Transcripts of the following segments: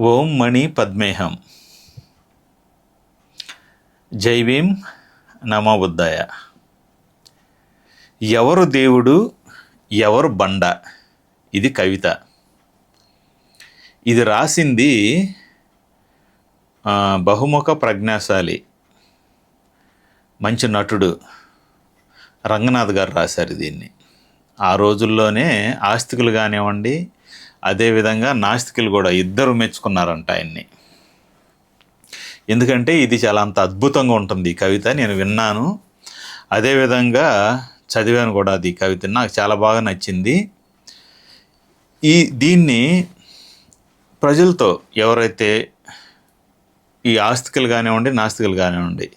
ఓం మణి పద్మేహం. జైవీం నమోబుద్దాయ ఎవరు దేవుడు ఎవరు బండ? ఇది కవిత. ఇది రాసింది బహుముఖ ప్రజ్ఞాశాలి మంచి నటుడు రంగనాథ్ గారు రాశారు దీన్ని. ఆ రోజుల్లోనే ఆస్తికులు కానివ్వండి అదేవిధంగా నాస్తికులు కూడా ఇద్దరు మెచ్చుకున్నారంట ఆయన్ని. ఎందుకంటే ఇది చాలా అంత అద్భుతంగా ఉంటుంది ఈ కవిత నేను విన్నాను. అదేవిధంగా చదివాను కూడా అది కవిత నాకు చాలా బాగా నచ్చింది. ఈ దీన్ని ప్రజలతో ఎవరైతే ఈ ఆస్తికలు కానివ్వండి నాస్తికలు కానివ్వండి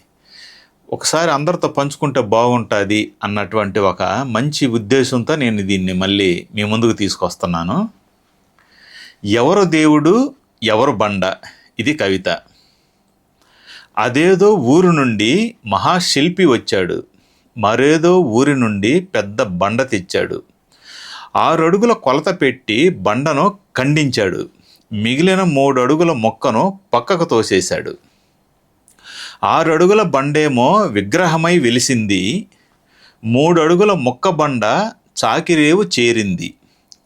ఒకసారి అందరితో పంచుకుంటే బాగుంటుంది అన్నటువంటి ఒక మంచి ఉద్దేశంతో నేను దీన్ని మళ్ళీ మీ ముందుకు తీసుకొస్తున్నాను. ఎవరు దేవుడు ఎవరు బండ? ఇది కవిత. అదేదో ఊరు నుండి మహాశిల్పి వచ్చాడు. మరేదో ఊరి నుండి పెద్ద బండ తెచ్చాడు. ఆరు అడుగుల కొలత పెట్టి బండను ఖండించాడు. మిగిలిన మూడు అడుగుల మొక్కను పక్కకు తోసేశాడు. ఆరు అడుగుల బండేమో విగ్రహమై వెలిసింది. మూడు అడుగుల మొక్క బండ చాకిరేవు చేరింది.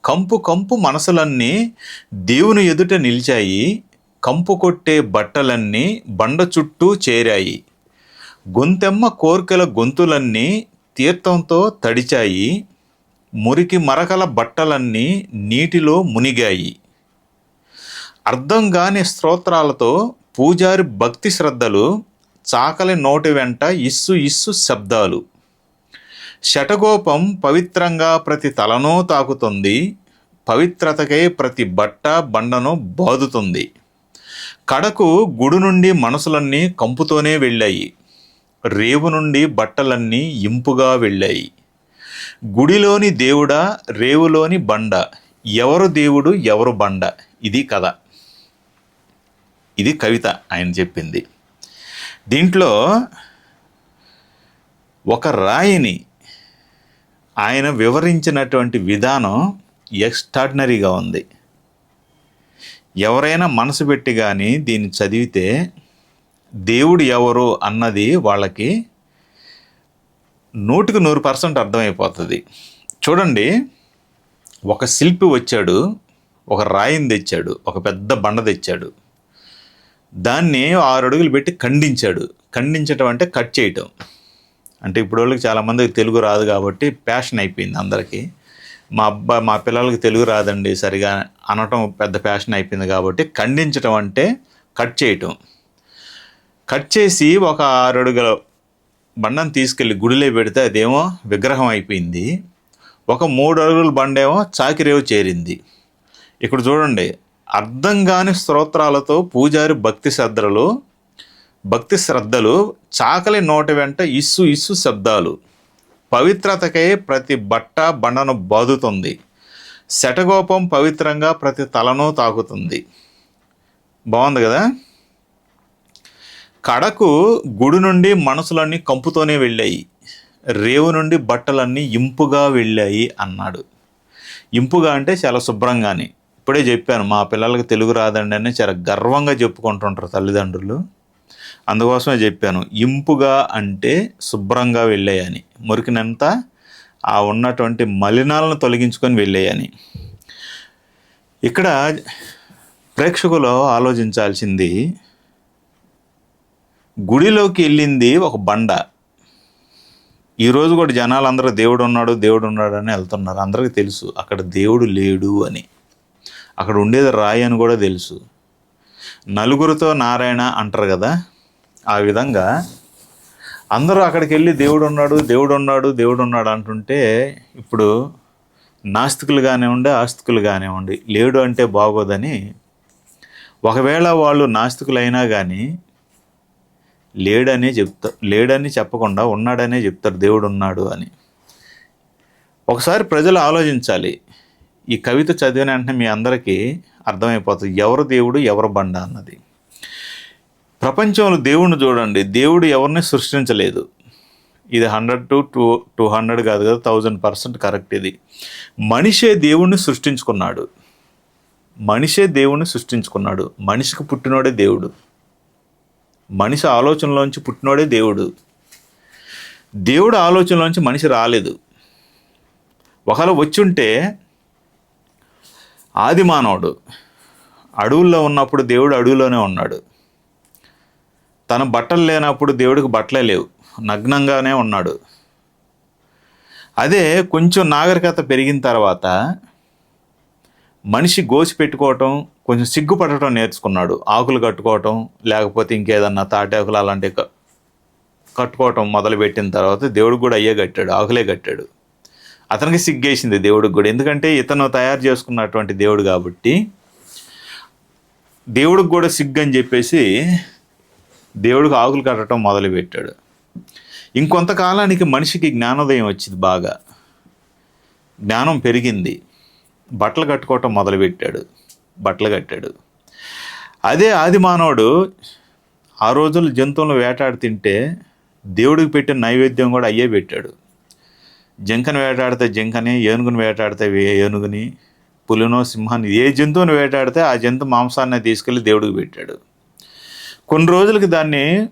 కంపు కంపు మనసులన్నీ దేవుని ఎదుట నిలిచాయి కంపు కొట్టే బట్టలన్నీ బండ చుట్టూ చేరాయి. గొంతెమ్మ కోర్కెల గొంతులన్నీ తీర్థంతో తడిచాయి మురికి మరకల బట్టలన్నీ నీటిలో మునిగాయి. అర్థం కాని స్తోత్రాలతో పూజారి భక్తి శ్రద్ధలు చాకలి నోటి వెంట ఇస్సు ఇస్సు శబ్దాలు. శటగోపం పవిత్రంగా ప్రతి తలను తాకుతుంది పవిత్రతకై ప్రతి బట్ట బండను బాదుతుంది. కడకు గుడు నుండి మనసులన్నీ కంపుతోనే వెళ్ళాయి. రేవు నుండి బట్టలన్నీ ఇంపుగా వెళ్ళాయి. గుడిలోని దేవుడా రేవులోని బండ ఎవరు దేవుడు ఎవరు బండ? ఇది కథ. ఇది కవిత ఆయన చెప్పింది. దీంట్లో ఒక రాయిని ఆయన వివరించినటువంటి విధానం ఎక్స్ట్రాడినరీగా ఉంది. ఎవరైనా మనసు పెట్టి కానీ దీన్ని చదివితే దేవుడు ఎవరు అన్నది వాళ్ళకి నూటికి నూరు పర్సెంట్ అర్థమైపోతుంది. చూడండి ఒక శిల్పి వచ్చాడు ఒక రాయిని తెచ్చాడు ఒక పెద్ద బండ తెచ్చాడు. దాన్ని ఆరు అడుగులు పెట్టి ఖండించాడు. ఖండించటం అంటే కట్ చేయటం. అంటే ఇప్పుడు వాళ్ళకి చాలామందికి తెలుగు రాదు కాబట్టి ప్యాషన్ అయిపోయింది అందరికీ. మా అబ్బాయి మా పిల్లలకి తెలుగు రాదండి సరిగా అనటం పెద్ద ప్యాషన్ అయిపోయింది కాబట్టి ఖండించటం అంటే కట్ చేయటం. కట్ చేసి ఒక ఆరు అడుగుల బండను తీసుకెళ్ళి గుడిలో పెడితే అదేమో విగ్రహం అయిపోయింది. ఒక మూడు అడుగుల బండేమో చాకిరేవు చేరింది. ఇక్కడ చూడండి అర్థం కాని స్తోత్రాలతో పూజారి భక్తి శ్రద్ధలు భక్తి శ్రద్ధలు చాకలి నోటి వెంట ఇస్సు ఇస్సు శబ్దాలు. పవిత్రతకై ప్రతి బట్ట బండను బాదుతుంది. శటగోపం పవిత్రంగా ప్రతి తలను తాకుతుంది. బాగుంది కదా? కడకు గుడి నుండి మనసులన్నీ కంపుతోనే వెళ్ళాయి. రేవు నుండి బట్టలన్నీ ఇంపుగా వెళ్ళాయి అన్నాడు. ఇంపుగా అంటే చాలా శుభ్రంగానే. ఇప్పుడే చెప్పాను మా పిల్లలకి తెలుగు రాదండి అని చాలా గర్వంగా చెప్పుకుంటుంటారు తల్లిదండ్రులు. అందుకోసమే చెప్పాను ఇంపుగా అంటే శుభ్రంగా వెళ్ళాయని మురికినంత ఆ ఉన్నటువంటి మలినాలను తొలగించుకొని వెళ్ళాయని ఇక్కడ ప్రేక్షకులు ఆలోచించాల్సింది గుడిలోకి వెళ్ళింది ఒక బండ. ఈరోజు కూడా జనాలు అందరూ దేవుడు ఉన్నాడు దేవుడు ఉన్నాడు అని వెళ్తున్నారు. అందరికీ తెలుసు అక్కడ దేవుడు లేడు అని. అక్కడ ఉండేది రాయి అని కూడా తెలుసు. నలుగురితో నారాయణ అంటారు కదా? ఆ విధంగా అందరూ అక్కడికి వెళ్ళి దేవుడు ఉన్నాడు దేవుడు ఉన్నాడు దేవుడు ఉన్నాడు అంటుంటే ఇప్పుడు నాస్తికులు కానివ్వండి ఆస్తికులు కానివ్వండి లేడు అంటే బాగోదని ఒకవేళ వాళ్ళు నాస్తికులైనా కానీ లేడనే చెప్తా లేడని చెప్పకుండా ఉన్నాడనే చెప్తారు దేవుడు ఉన్నాడు అని. ఒకసారి ప్రజలు ఆలోచించాలి. ఈ కవిత చదివిన వెంటనే మీ అందరికీ అర్థమైపోతుంది. ఎవరు దేవుడు ఎవరు బండ అన్నది. ప్రపంచంలో దేవుణ్ణి చూడండి. దేవుడు ఎవరిని సృష్టించలేదు. ఇది hundred to two two hundred కాదు కదా థౌజండ్ పర్సెంట్ కరెక్ట్ ఇది. మనిషే దేవుణ్ణి సృష్టించుకున్నాడు. మనిషే దేవుణ్ణి సృష్టించుకున్నాడు. మనిషికి పుట్టినోడే దేవుడు. మనిషి ఆలోచనలోంచి పుట్టినోడే దేవుడు. దేవుడు ఆలోచనలోంచి మనిషి రాలేదు. ఒకవేళ వచ్చుంటే ఆది మానవుడు అడవుల్లో ఉన్నప్పుడు దేవుడు అడవిలోనే ఉన్నాడు. తన బట్టలు లేనప్పుడు దేవుడికి బట్టలే లేవు. నగ్నంగానే ఉన్నాడు. అదే కొంచెం నాగరికత పెరిగిన తర్వాత మనిషి గోసి పెట్టుకోవటం కొంచెం సిగ్గుపడటం నేర్చుకున్నాడు. ఆకులు కట్టుకోవటం లేకపోతే ఇంకేదన్నా తాటాకులు అలాంటివి కట్టుకోవటం మొదలుపెట్టిన తర్వాత దేవుడికి కూడా అయ్యే కట్టాడు ఆకులే కట్టాడు. అతనికి సిగ్గేసింది దేవుడికి కూడా. ఎందుకంటే ఇతను తయారు చేసుకున్నటువంటి దేవుడు కాబట్టి దేవుడికి కూడా సిగ్గు అని చెప్పేసి దేవుడికి ఆకులు కట్టడం మొదలుపెట్టాడు. ఇంకొంతకాలానికి మనిషికి జ్ఞానోదయం వచ్చింది బాగా. జ్ఞానం పెరిగింది. బట్టలు కట్టుకోవటం మొదలుపెట్టాడు. బట్టలు కట్టాడు. అదే ఆది మానవుడు ఆ రోజుల్లో జంతువులను వేటాడి తింటే దేవుడికి పెట్టిన నైవేద్యం కూడా అయ్యే పెట్టాడు. జింకను వేటాడితే జింకని ఏనుగుని వేటాడితే ఏనుగుని పులినో సింహాన్ని ఏ జంతువుని వేటాడితే ఆ జంతు మాంసాన్ని తీసుకెళ్ళి దేవుడికి పెట్టాడు. కొన్ని రోజులకి దాన్ని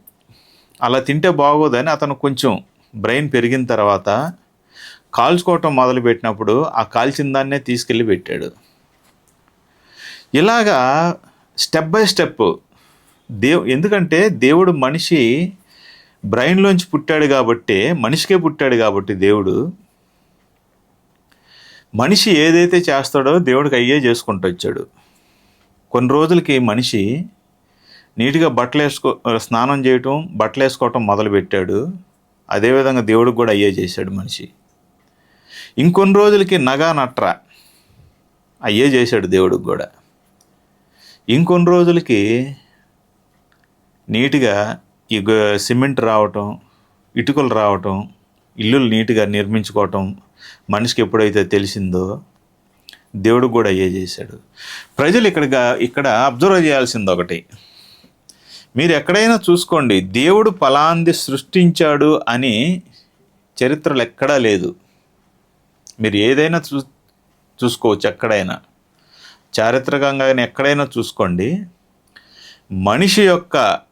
అలా తింటే బాగోదని అతను కొంచెం బ్రెయిన్ పెరిగిన తర్వాత కాల్చుకోవటం మొదలుపెట్టినప్పుడు ఆ కాల్చిన దాన్నే తీసుకెళ్ళి పెట్టాడు. ఇలాగా స్టెప్ బై స్టెప్ దేవు ఎందుకంటే దేవుడు మనిషి బ్రెయిన్లోంచి పుట్టాడు కాబట్టి మనిషికే పుట్టాడు కాబట్టి దేవుడు మనిషి ఏదైతే చేస్తాడో దేవుడికి అయ్యే చేసుకుంటూ వచ్చాడు. కొన్ని రోజులకి మనిషి నీట్గా బట్టలు వేసుకో స్నానం చేయటం బట్టలు వేసుకోవటం మొదలుపెట్టాడు. అదేవిధంగా దేవుడికి కూడా అయ్యే చేశాడు మనిషి. ఇంకొన్ని రోజులకి నగా నట్ర అయ్యే చేశాడు దేవుడికి కూడా. ఇంకొన్ని రోజులకి నీట్గా ఈ గ- సిమెంట్ రావటం ఇటుకలు రావటం ఇల్లులు నీట్గా నిర్మించుకోవటం మనిషికి ఎప్పుడైతే తెలిసిందో దేవుడు కూడా అయ్యే చేశాడు. ప్రజలు ఇక్కడగా ఇక్కడ అబ్జర్వ్ చేయాల్సింది ఒకటి. మీరు ఎక్కడైనా చూసుకోండి దేవుడు ఫలాంది సృష్టించాడు అని చరిత్రలు ఎక్కడా లేదు. మీరు ఏదైనా చూ చూసుకోవచ్చు ఎక్కడైనా. చారిత్రకంగా ఎక్కడైనా చూసుకోండి. మనిషి యొక్క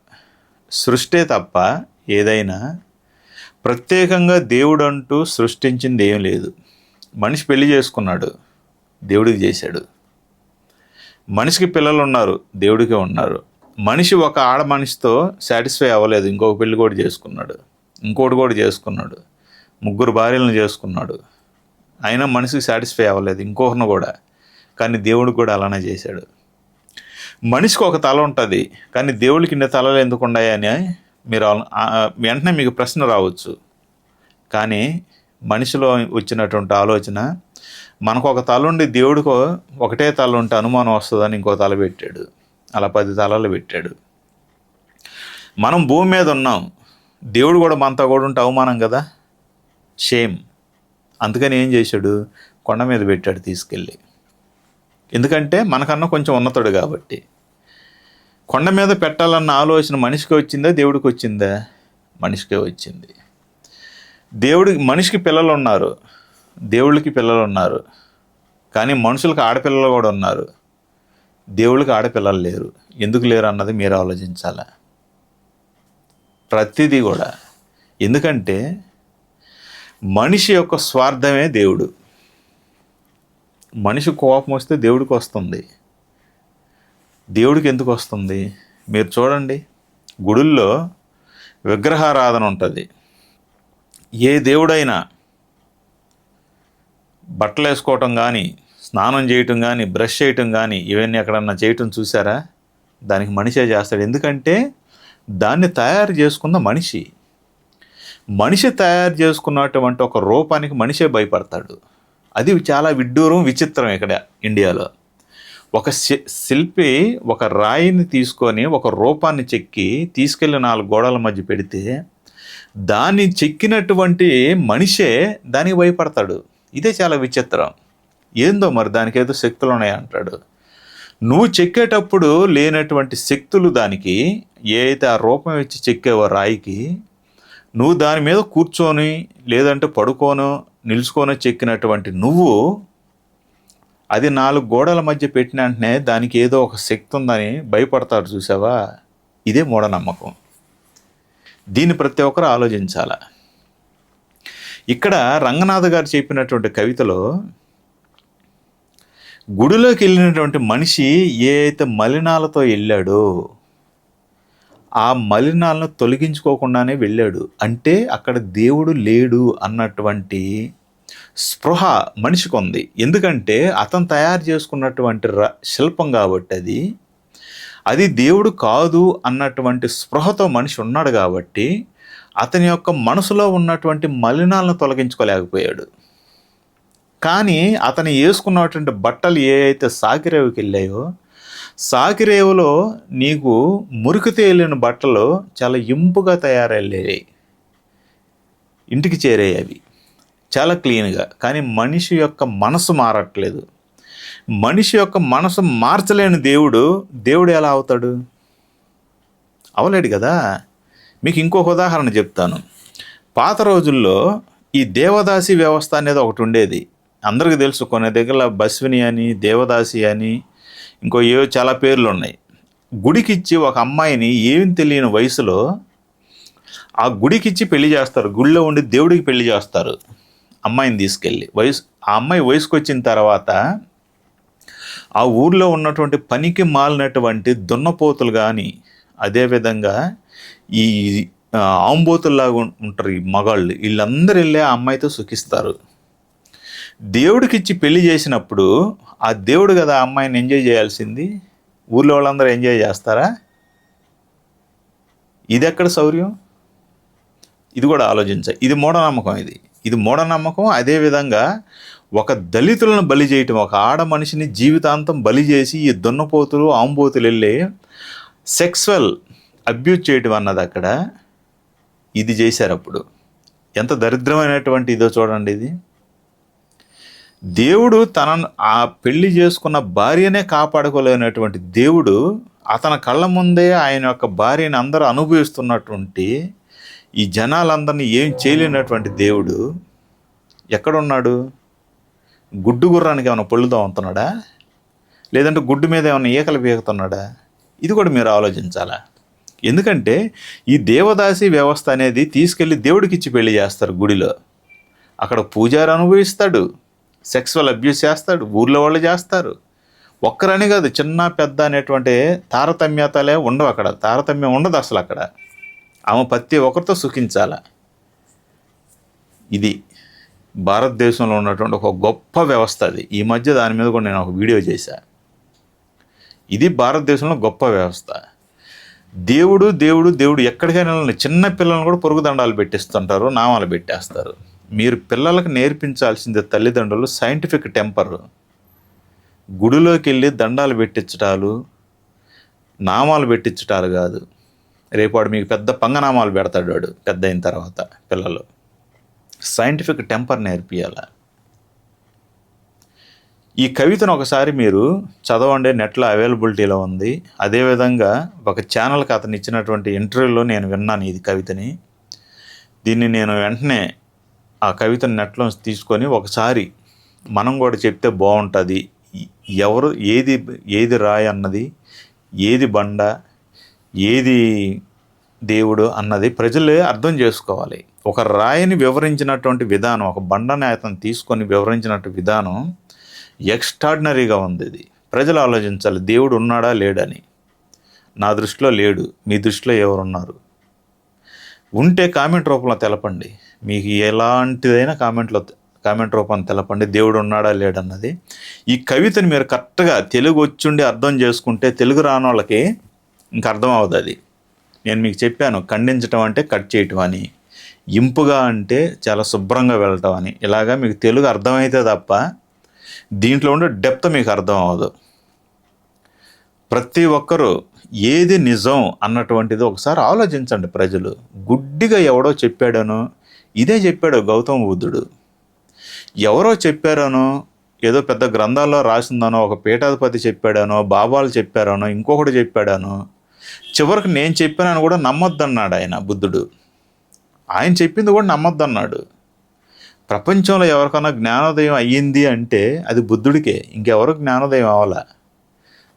సృష్టే తప్ప ఏదైనా ప్రత్యేకంగా దేవుడు అంటూ సృష్టించింది ఏం లేదు. మనిషి పెళ్ళి చేసుకున్నాడు దేవుడికి చేశాడు. మనిషికి పిల్లలు ఉన్నారు దేవుడికే ఉన్నారు. మనిషి ఒక ఆడ మనిషితో సాటిస్ఫై అవ్వలేదు ఇంకొక పెళ్ళి కూడా చేసుకున్నాడు ఇంకోటి కూడా చేసుకున్నాడు ముగ్గురు భార్యలను చేసుకున్నాడు. అయినా మనిషికి సాటిస్ఫై అవ్వలేదు ఇంకొకరిని కూడా. కానీ దేవుడు కూడా అలానే చేశాడు. మనిషికి ఒక తల ఉంటుంది కానీ దేవుడికి ఇన్ని తలలు ఎందుకు ఉన్నాయని మీరు వెంటనే మీకు ప్రశ్న రావచ్చు. కానీ మనిషిలో వచ్చినటువంటి ఆలోచన మనకు ఒక తల ఉండి దేవుడికి ఒకటే తల ఉంటే అనుమానం వస్తుందని ఇంకో తల పెట్టాడు. అలా పది తలలు పెట్టాడు. మనం భూమి మీద ఉన్నాం దేవుడు కూడా మనతో కూడా ఉంటే అవమానం కదా? షేమ్ అందుకని ఏం చేశాడు? కొండ మీద పెట్టాడు తీసుకెళ్ళి. ఎందుకంటే మనకన్నా కొంచెం ఉన్నతుడు కాబట్టి. కొండ మీద పెట్టాలన్న ఆలోచన మనిషికి వచ్చిందా దేవుడికి వచ్చిందా? మనిషికే వచ్చింది. దేవుడికి మనిషికి పిల్లలు ఉన్నారు దేవుళ్ళకి పిల్లలు ఉన్నారు కానీ మనుషులకు ఆడపిల్లలు కూడా ఉన్నారు. దేవుళ్ళకి ఆడపిల్లలు లేరు. ఎందుకు లేరు అన్నది మీరు ఆలోచించాలా. ప్రతిదీ కూడా. ఎందుకంటే మనిషి యొక్క స్వార్థమే దేవుడు. మనిషి కోపం వస్తే దేవుడికి వస్తుంది. దేవుడికి ఎందుకు వస్తుంది మీరు చూడండి గుడుల్లో విగ్రహారాధన ఉంటుంది. ఏ దేవుడైనా బట్టలు వేసుకోవటం కానీ స్నానం చేయటం కానీ బ్రష్ చేయటం కానీ ఇవన్నీ ఎక్కడన్నా చేయటం చూసారా దానికి మనిషే చేస్తాడు. ఎందుకంటే దాన్ని తయారు చేసుకున్న మనిషి. మనిషి తయారు చేసుకున్నటువంటి ఒక రూపానికి మనిషే భయపడతాడు. అది చాలా విడ్డూరం విచిత్రం ఇక్కడ ఇండియాలో. ఒక శి- శిల్పి ఒక రాయిని తీసుకొని ఒక రూపాన్ని చెక్కి తీసుకెళ్ళి నాలుగు గోడల మధ్య పెడితే దాన్ని చెక్కినటువంటి మనిషే దానికి భయపడతాడు. ఇదే చాలా విచిత్రం. ఏందో మరి దానికి ఏదో శక్తులు ఉన్నాయంటాడు. నువ్వు చెక్కేటప్పుడు లేనటువంటి శక్తులు దానికి ఏదైతే ఆ రూపం ఇచ్చి చెక్కేవో రాయికి నువ్వు దాని మీద కూర్చొని లేదంటే పడుకోనో నిలుచుకోనో చెక్కినటువంటి నువ్వు అది నాలుగు గోడల మధ్య పెట్టిన వెంటనే దానికి ఏదో ఒక శక్తి ఉందని భయపడతారు చూసావా? ఇదే మూఢనమ్మకం. దీన్ని ప్రతి ఒక్కరు ఆలోచించాల. ఇక్కడ రంగనాథ్ గారు చెప్పినటువంటి కవితలో గుడిలోకి వెళ్ళినటువంటి మనిషి ఏ అయితే మలినాలతో వెళ్ళాడో ఆ మలినాలను తొలగించుకోకుండానే వెళ్ళాడు. అంటే అక్కడ దేవుడు లేడు అన్నటువంటి స్పృహ మనిషికి ఉంది ఎందుకంటే అతను తయారు చేసుకున్నటువంటి ర శిల్పం కాబట్టి అది అది దేవుడు కాదు అన్నటువంటి స్పృహతో మనిషి ఉన్నాడు కాబట్టి అతని యొక్క మనసులో ఉన్నటువంటి మలినాలను తొలగించుకోలేకపోయాడు. కానీ అతను వేసుకున్నటువంటి బట్టలు ఏ అయితే సాకిరేవుకి వెళ్ళాయో సాకిరేవులో నీకు మురికి తేలిన బట్టలు చాలా ఇంపుగా తయారయ్యాయి. ఇంటికి చేరాయి అవి. చాలా క్లీన్గా కానీ మనిషి యొక్క మనసు మారట్లేదు. మనిషి యొక్క మనసు మార్చలేని దేవుడు దేవుడు ఎలా అవుతాడు? అవలేడు కదా? మీకు ఇంకొక ఉదాహరణ చెప్తాను. పాత రోజుల్లో ఈ దేవదాసి వ్యవస్థ అనేది ఒకటి ఉండేది. అందరికీ తెలుసు కొన్ని దగ్గర బస్విని అని దేవదాసి అని ఇంకో ఏవో చాలా పేర్లు ఉన్నాయి. గుడికిచ్చి ఒక అమ్మాయిని ఏమి తెలియని వయసులో ఆ గుడికిచ్చి పెళ్ళి చేస్తారు. గుడిలో ఉండి దేవుడికి పెళ్ళి చేస్తారు. అమ్మాయిని తీసుకెళ్ళి. వయసు ఆ అమ్మాయి వయసుకు వచ్చిన తర్వాత ఆ ఊర్లో ఉన్నటువంటి పనికి మాలినటువంటి దున్నపోతులు కానీ అదేవిధంగా ఈ ఆంబోతుల్లాగా ఉంటారు ఈ మగాళ్ళు. వీళ్ళందరూ వెళ్ళి ఆ అమ్మాయితో సుఖిస్తారు. దేవుడికి ఇచ్చి పెళ్ళి చేసినప్పుడు ఆ దేవుడు కదా ఆ అమ్మాయిని ఎంజాయ్ చేయాల్సింది? ఊర్లో వాళ్ళందరూ ఎంజాయ్ చేస్తారా? ఇది ఎక్కడ శౌర్యం? ఇది కూడా ఆలోచించాలి ఇది మూఢనమ్మకం ఇది. ఇది మూఢనమ్మకం. అదేవిధంగా ఒక దళితులను బలి చేయటం ఒక ఆడ మనిషిని జీవితాంతం బలి చేసి ఈ దున్నపోతులు ఆంబోతులు వెళ్ళి సెక్స్వల్ అబ్యూజ్ చేయటం అన్నది అక్కడ ఇది చేశారు అప్పుడు. ఎంత దరిద్రమైనటువంటి ఇదో చూడండి ఇది. దేవుడు తనను ఆ పెళ్ళి చేసుకున్న భార్యనే కాపాడుకోలేనటువంటి దేవుడు అతని కళ్ళ ముందే ఆయన యొక్క భార్యని అందరూ అనుభవిస్తున్నటువంటి ఈ జనాలందరినీ ఏం చేయలేనటువంటి దేవుడు ఎక్కడున్నాడు? గుడ్డు గుర్రానికి ఏమైనా పొళ్ళుతో అవుతున్నాడా లేదంటే గుడ్డు మీద ఏమైనా ఈకలు పీకుతున్నాడా? ఇది కూడా మీరు ఆలోచించాలా? ఎందుకంటే ఈ దేవదాసి వ్యవస్థ అనేది తీసుకెళ్ళి దేవుడికి ఇచ్చి పెళ్ళి చేస్తారు గుడిలో. అక్కడ పూజారి అనుభవిస్తాడు సెక్సువల్ అబ్యూస్ చేస్తాడు ఊర్లో వాళ్ళు చేస్తారు. ఒక్కరని కాదు చిన్న పెద్ద అనేటువంటి తారతమ్యతలే ఉండవు అక్కడ. తారతమ్యం ఉండదు అసలు అక్కడ. ఆమె ప్రతి ఒక్కరితో సుఖించాల? ఇది భారతదేశంలో ఉన్నటువంటి ఒక గొప్ప వ్యవస్థ అది. ఈ మధ్య దాని మీద కూడా నేను ఒక వీడియో చేశా. ఇది భారతదేశంలో గొప్ప వ్యవస్థ. దేవుడు దేవుడు దేవుడు ఎక్కడికైనా చిన్న పిల్లలను కూడా పొరుగుదండాలు పెట్టిస్తుంటారు నామాలు పెట్టేస్తారు. మీరు పిల్లలకు నేర్పించాల్సింది తల్లిదండ్రులు సైంటిఫిక్ టెంపర్. గుడిలోకి వెళ్ళి దండాలు పెట్టించటాలు నామాలు పెట్టించటాలు కాదు. రేపాడు మీకు పెద్ద పంగనామాలు పెడతాడు వాడు పెద్ద అయిన తర్వాత పిల్లలు. సైంటిఫిక్ టెంపర్ నేర్పియాల. ఈ కవితను ఒకసారి మీరు చదవండి నెట్లో అవైలబిలిటీలో ఉంది. అదేవిధంగా ఒక ఛానల్కి అతను ఇచ్చినటువంటి ఇంటర్వ్యూలో నేను విన్నాను ఇది కవితని. దీన్ని నేను వెంటనే ఆ కవితను నెట్లో తీసుకొని ఒకసారి మనం కూడా చెప్తే బాగుంటుంది. ఎవరు ఏది ఏది రాయి అన్నది ఏది బండ ఏది దేవుడు అన్నది ప్రజలే అర్థం చేసుకోవాలి. ఒక రాయిని వివరించినటువంటి విధానం ఒక బండని అతను తీసుకొని వివరించినట్టు విధానం ఎక్స్ట్రాడినరీగా ఉంది ఇది. ప్రజలు ఆలోచించాలి దేవుడు ఉన్నాడా లేడని. నా దృష్టిలో లేడు మీ దృష్టిలో ఎవరున్నారు? ఉంటే కామెంట్ రూపంలో తెలపండి. మీకు ఎలాంటిదైనా కామెంట్లో కామెంట్ రూపంలో తెలపండి దేవుడు ఉన్నాడా లేడన్నది. ఈ కవితని మీరు కరెక్ట్గా తెలుగు వచ్చుండి అర్థం చేసుకుంటే తెలుగు రాని వాళ్ళకి ఇంక అర్థం అవుతుంది అది. నేను మీకు చెప్పాను ఖండించటం అంటే కట్ చేయటం అని. ఇంపుగా అంటే చాలా శుభ్రంగా వెళ్ళటం అని. ఇలాగా మీకు తెలుగు అర్థమైతే తప్ప దీంట్లో ఉండే డెప్త్ మీకు అర్థం అవ్వదు. ప్రతి ఒక్కరూ ఏది నిజం అన్నటువంటిది ఒకసారి ఆలోచించండి ప్రజలు. గుడ్డిగా ఎవడో చెప్పాడనో ఇదే చెప్పాడు గౌతమ బుద్ధుడు. ఎవరో చెప్పారనో ఏదో పెద్ద గ్రంథాల్లో రాసిందనో ఒక పీఠాధిపతి చెప్పాడనో బాబాలు చెప్పారనో ఇంకొకటి చెప్పాడనో చివరికి నేను చెప్పానని కూడా నమ్మొద్దన్నాడు ఆయన బుద్ధుడు. ఆయన చెప్పింది కూడా నమ్మొద్దన్నాడు. ప్రపంచంలో ఎవరికైనా జ్ఞానోదయం అయ్యింది అంటే అది బుద్ధుడికే ఇంకెవరు జ్ఞానోదయం అవ్వాల?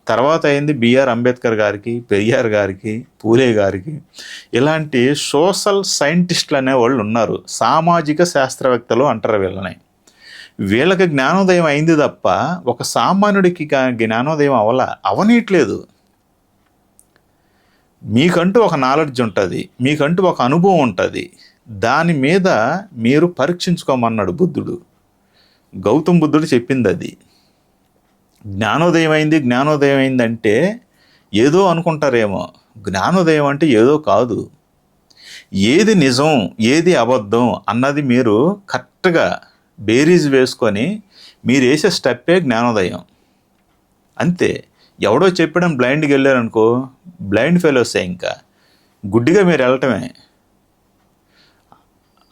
తర్వాత అయింది బిఆర్ అంబేద్కర్ గారికి పెరియార్ గారికి పూలే గారికి. ఇలాంటి సోషల్ సైంటిస్టులు అనేవాళ్ళు ఉన్నారు. సామాజిక శాస్త్రవేత్తలు అంటారు వీళ్ళని. వీళ్ళకి జ్ఞానోదయం అయింది తప్ప ఒక సామాన్యుడికి జ్ఞానోదయం అవల అవనీయట్లేదు మీకంటూ ఒక నాలెడ్జ్ ఉంటుంది మీకంటూ ఒక అనుభవం ఉంటుంది. దాని మీద మీరు పరీక్షించుకోమన్నాడు బుద్ధుడు. గౌతమ్ బుద్ధుడు చెప్పింది అది జ్ఞానోదయం అయింది జ్ఞానోదయం అయిందంటే ఏదో అనుకుంటారేమో. జ్ఞానోదయం అంటే ఏదో కాదు. ఏది నిజం ఏది అబద్ధం అన్నది మీరు కరెక్ట్గా బేరీజ్ వేసుకొని మీరు వేసే స్టెప్పే జ్ఞానోదయం. అంతే. ఎవడో చెప్పడం బ్లైండ్కి వెళ్ళారనుకో బ్లైండ్ ఫెలోసే ఇంకా గుడ్డిగా మీరు వెళ్ళటమే.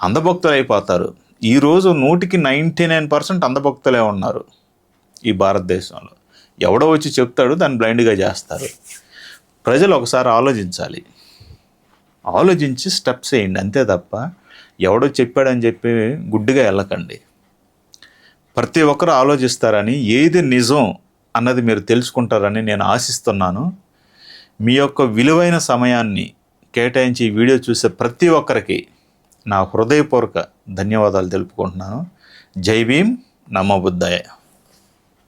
అందభక్తులు అయిపోతారు ఈరోజు నూటికి నైంటీ నైన్ పర్సెంట్ అందభక్తులే ఉన్నారు ఈ భారతదేశంలో. ఎవడో వచ్చి చెప్తాడు దాన్ని బ్లైండ్గా చేస్తారు. ప్రజలు ఒకసారి ఆలోచించాలి. ఆలోచించి స్టెప్స్ వేయండి అంతే తప్ప ఎవడో చెప్పాడని చెప్పి గుడ్డిగా వెళ్ళకండి. ప్రతి ఒక్కరు ఆలోచిస్తారని ఏది నిజం అన్నది మీరు తెలుసుకుంటారని నేను ఆశిస్తున్నాను. మీ యొక్క విలువైన సమయాన్ని కేటాయించి ఈ వీడియో చూసే ప్రతి ఒక్కరికి నా హృదయపూర్వక ధన్యవాదాలు తెలుపుకుంటున్నాను. జై భీమ్. నమో బుద్ధాయ.